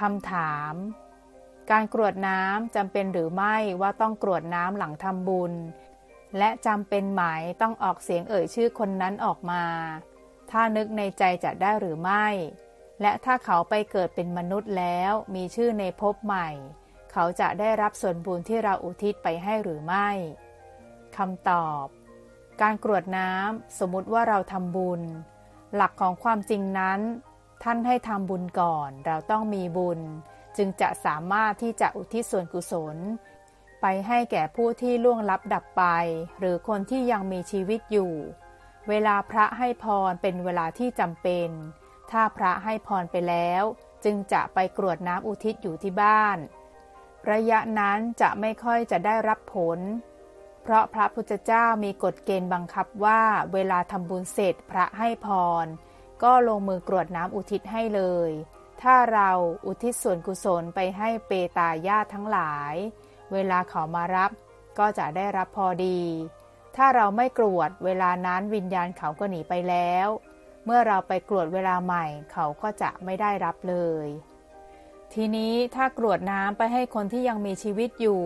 คำถาม การกรวดน้ำจำเป็นหรือไม่ว่าต้องกรวดน้ำหลังทำบุญ และจำเป็นไหมต้องออกเสียงเอ่ยชื่อคนนั้นออกมา ถ้านึกในใจจะได้หรือไม่ และถ้าเขาไปเกิดเป็นมนุษย์แล้วมีชื่อในภพใหม่ เขาจะได้รับส่วนบุญที่เราอุทิศไปให้หรือไม่คำตอบ การกรวดน้ำสมมติว่าเราทำบุญ หลักของความจริงนั้น ท่านให้ทำบุญก่อนเราต้องมีบุญ จึงจะสามารถที่จะอุทิศส่วนกุศล ไปให้แก่ผู้ที่ล่วงลับดับไป หรือคนที่ยังมีชีวิตอยู่ เวลาพระให้พรเป็นเวลาที่จำเป็น ถ้าพระให้พรไปแล้ว จึงจะไปกรวดน้ำอุทิศอยู่ที่บ้าน ระยะนั้นจะไม่ค่อยจะได้รับผล เพราะพระพุทธเจ้ามีกฎเกณฑ์บังคับว่า เวลาทำบุญเสร็จพระให้พร ก็ลงมือกรวดน้ำอุทิศให้เลย ถ้าเราอุทิศส่วนกุศลไปให้เปตาญาติทั้งหลาย เวลาเขามารับก็จะได้รับพอดี ถ้าเราไม่กรวดเวลานั้นวิญญาณเขาก็หนีไปแล้ว เมื่อเราไปกรวดเวลาใหม่เขาก็จะไม่ได้รับเลย ทีนี้ถ้ากรวดน้ำไปให้คนที่ยังมีชีวิตอยู่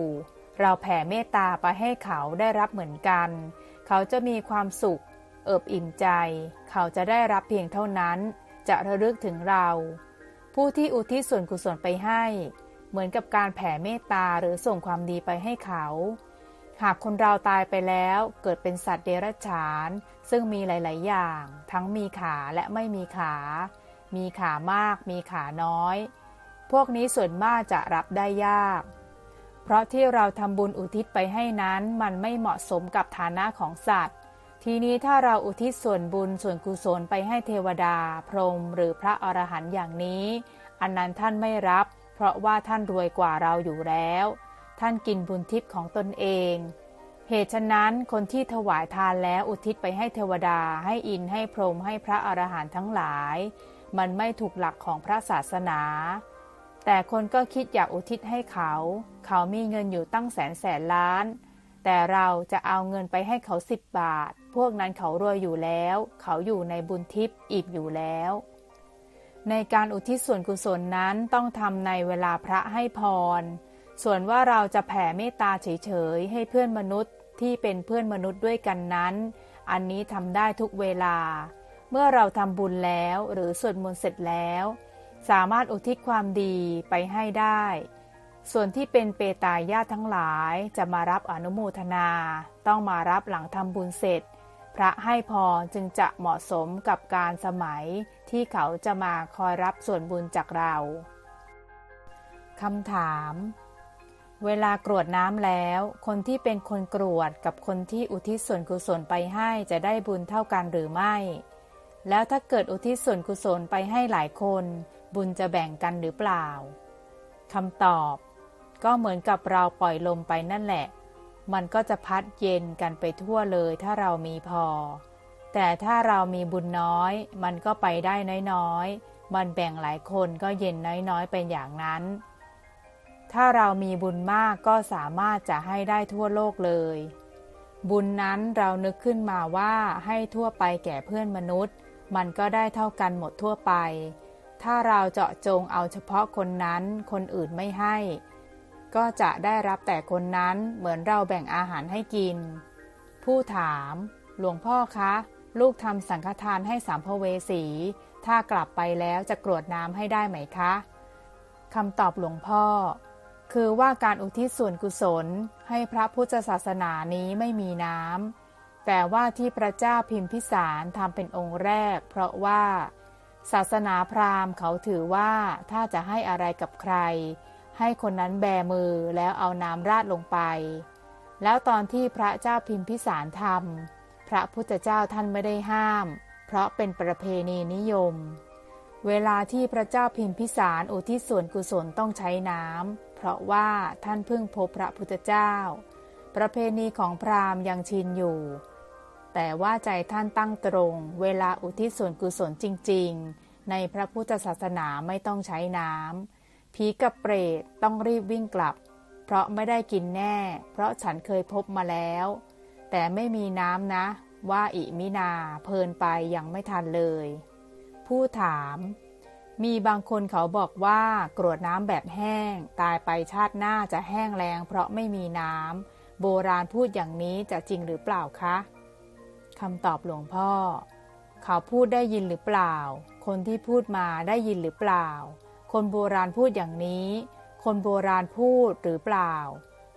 เราแผ่เมตตาไปให้เขาได้รับเหมือนกัน เขาจะมีความสุข เอิบอิ่มใจ เขาจะได้รับเพียงเท่านั้น จะระลึกถึงเรา ผู้ที่อุทิศส่วนกุศลไปให้ เหมือนกับการแผ่เมตตาหรือส่งความดีไปให้เขา หากคนเราตายไปแล้วเกิดเป็นสัตว์เดรัจฉาน ซึ่งมีหลาย ๆ อย่าง ทั้งมีขาและไม่มีขา มีขามากมีขาน้อย พวกนี้ส่วนมากจะรับได้ยากเพราะที่เราทำบุญอุทิศไปให้นั้นมันไม่เหมาะสมกับฐานะของสัตว์ ทีนี้ถ้าเราอุทิศส่วนบุญส่วนกุศลไปให้เทวดา พรหมหรือพระอรหันต์อย่างนี้ อันนั้นท่านไม่รับ เพราะว่าท่านรวยกว่าเราอยู่แล้ว ท่านกินบุญทิพย์ของตนเอง เหตุฉะนั้นคนที่ถวายทานแล้วอุทิศไปให้เทวดาให้อินให้พรหมให้พระอรหันต์ทั้งหลาย มันไม่ถูกหลักของพระศาสนา แต่คนก็คิดอยากอุทิศให้เขา เขามีเงินอยู่ตั้งแสนแสนล้าน แต่เราจะเอาเงินไปให้เขาสิบบาท พวกนั้นเขารวยอยู่แล้ว เขาอยู่ในบุญทิพย์อีกอยู่แล้ว ในการอุทิศส่วนกุศลนั้นต้องทำในเวลาพระให้พร ส่วนว่าเราจะแผ่เมตตาเฉยๆ ให้เพื่อนมนุษย์ที่เป็นเพื่อนมนุษย์ด้วยกันนั้น อันนี้ทำได้ทุกเวลา เมื่อเราทำบุญแล้วหรือสวดมนต์เสร็จแล้ว สามารถอุทิศความดีไปให้ได้ ส่วนที่เป็นเปตายญาติทั้งหลายจะมารับอนุโมทนา ต้องมารับหลังทำบุญเสร็จ พระให้พรจึงจะเหมาะสมกับการสมัยที่เขาจะมาคอยรับส่วนบุญจากเราคำถาม เวลากรวดน้ำแล้ว คนที่เป็นคนกรวดกับคนที่อุทิศส่วนกุศลไปให้จะได้บุญเท่ากันหรือไม่ แล้วถ้าเกิดอุทิศส่วนกุศลไปให้หลายคน บุญจะแบ่งกันหรือเปล่าคำตอบ ก็เหมือนกับเราปล่อยลมไปนั่นแหละ มันก็จะพัดเย็นกันไปทั่วเลยถ้าเรามีพอ แต่ถ้าเรามีบุญน้อย มันก็ไปได้น้อยๆ มันแบ่งหลายคนก็เย็นน้อยๆ เป็นอย่างนั้น ถ้าเรามีบุญมากก็สามารถจะให้ได้ทั่วโลกเลย บุญนั้นเรานึกขึ้นมาว่าให้ทั่วไปแก่เพื่อนมนุษย์ มันก็ได้เท่ากันหมดทั่วไป ถ้าเราเจาะจงเอาเฉพาะคนนั้น คนอื่นไม่ให้ ก็จะได้รับแต่คนนั้นเหมือนเราแบ่งอาหารให้กิน ผู้ถาม หลวงพ่อคะ ลูกทำสังฆทานให้สามภเวสี ถ้ากลับไปแล้วจะกรวดน้ำให้ได้ไหมคะคำตอบหลวงพ่อ คือว่าการอุทิศส่วนกุศลให้พระพุทธศาสนานี้ไม่มีน้ำแต่ว่าที่พระเจ้าพิมพิสารทำเป็นองค์แรก เพราะว่า ศาสนาพราหมณ์เขาถือว่าถ้าจะให้อะไรกับใคร ให้คนนั้นแบมือแล้วเอาน้ำราดลงไป แล้วตอนที่พระเจ้าพิมพิสารทำพระพุทธเจ้าท่านไม่ได้ห้าม เพราะเป็นประเพณีนิยม เวลาที่พระเจ้าพิมพิสารอุทิศส่วนกุศลต้องใช้น้ำเพราะว่าท่านเพิ่งพบพระพุทธเจ้า ประเพณีของพราหมณ์ยังชินอยู่ แต่ว่าใจท่านตั้งตรง เวลาอุทิศส่วนกุศลจริง ๆ ในพระพุทธศาสนาไม่ต้องใช้น้ำ ผีกับเปรตต้องรีบวิ่งกลับ เพราะไม่ได้กินแน่ เพราะฉันเคยพบมาแล้ว แต่ไม่มีน้ำนะ ว่าอิมินาเพลินไปยังไม่ทันเลย ผู้ถามมมีบางคนเขาบอกว่ากรวดน้ำแบบแห้ง ตายไปชาติหน้าจะแห้งแรงเพราะไม่มีน้ำ โบราณพูดอย่างนี้จะจริงหรือเปล่าคะคำตอบหลวงพ่อ เขาพูดได้ยินหรือเปล่า คนที่พูดมาได้ยินหรือเปล่า คนโบราณพูดอย่างนี้ คนโบราณพูดหรือเปล่า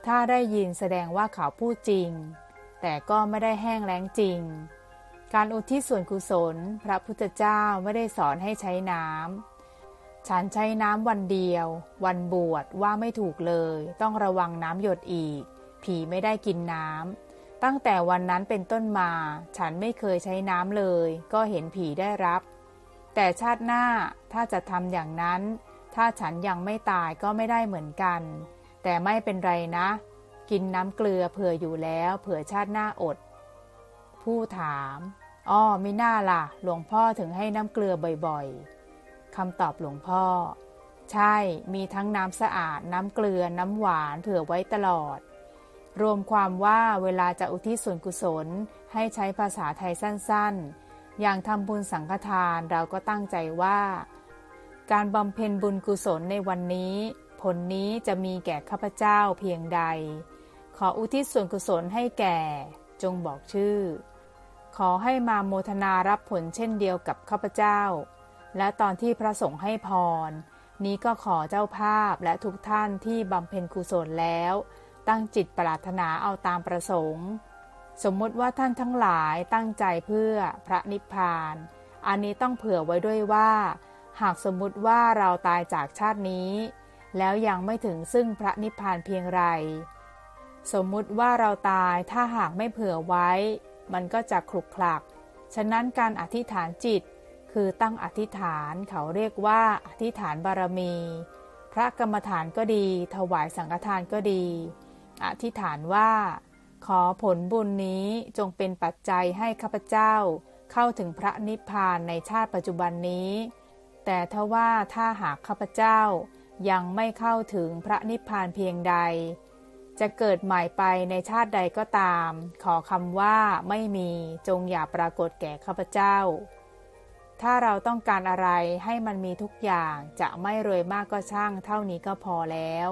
ถ้าได้ยินแสดงว่าเขาพูดจริง แต่ก็ไม่ได้แห้งแล้งจริง การอุทิศส่วนกุศล พระพุทธเจ้าไม่ได้สอนให้ใช้น้ำ ฉันใช้น้ำวันเดียว วันบวชว่าไม่ถูกเลย ต้องระวังน้ำหยดอีก ผีไม่ได้กินน้ำตั้งแต่วันนั้นเป็นต้นมา ฉันไม่เคยใช้น้ำเลย ก็เห็นผีได้รับ แต่ชาติหน้าถ้าจะทำอย่างนั้น ถ้าฉันยังไม่ตายก็ไม่ได้เหมือนกัน แต่ไม่เป็นไรนะ กินน้ำเกลือเผื่ออยู่แล้วเผื่อชาติหน้าอด ผู้ถามอ้อไม่น่าล่ะ หลวงพ่อถึงให้น้ำเกลือบ่อยๆคำตอบหลวงพ่อ ใช่มีทั้งน้ำสะอาด น้ำเกลือน้ำหวานเผื่อไว้ตลอด รวมความว่าเวลาจะอุทิศส่วนกุศลให้ใช้ภาษาไทยสั้นๆ อย่างทำบุญสังฆทานเราก็ตั้งใจว่า การบำเพ็ญบุญกุศลในวันนี้ ผลนี้จะมีแก่ข้าพเจ้าเพียงใด ขออุทิศส่วนกุศลให้แก่ จงบอกชื่อ ขอให้มาโมทนารับผลเช่นเดียวกับข้าพเจ้า และตอนที่พระสงฆ์ให้พร นี้ก็ขอเจ้าภาพและทุกท่านที่บำเพ็ญกุศลแล้ว ตั้งจิตปรารถนาเอาตามประสงค์ สมมติว่าท่านทั้งหลายตั้งใจเพื่อพระนิพพาน อันนี้ต้องเผื่อไว้ด้วยว่า หากสมมุติว่าเราตายจากชาตินี้ แล้วยังไม่ถึงซึ่งพระนิพพานเพียงไร สมมุติว่าเราตายถ้าหากไม่เผื่อไว้ มันก็จะคลุกคลัก ฉะนั้นการอธิษฐานจิต คือตั้งอธิษฐานเขาเรียกว่าอธิษฐานบารมี พระกรรมฐานก็ดี ถวายสังฆทานก็ดี อธิษฐานว่า ขอผลบุญนี้จงเป็นปัจจัยให้ข้าพเจ้าเข้าถึงพระนิพพานในชาติปัจจุบันนี้ แต่ถ้าว่าถ้าหากข้าพเจ้ายังไม่เข้าถึงพระนิพพานเพียงใด จะเกิดใหม่ไปในชาติใดก็ตาม ขอคำว่าไม่มีจงอย่าปรากฏแก่ข้าพเจ้า ถ้าเราต้องการอะไรให้มันมีทุกอย่างจะไม่รวยมากก็ช่างเท่านี้ก็พอแล้ว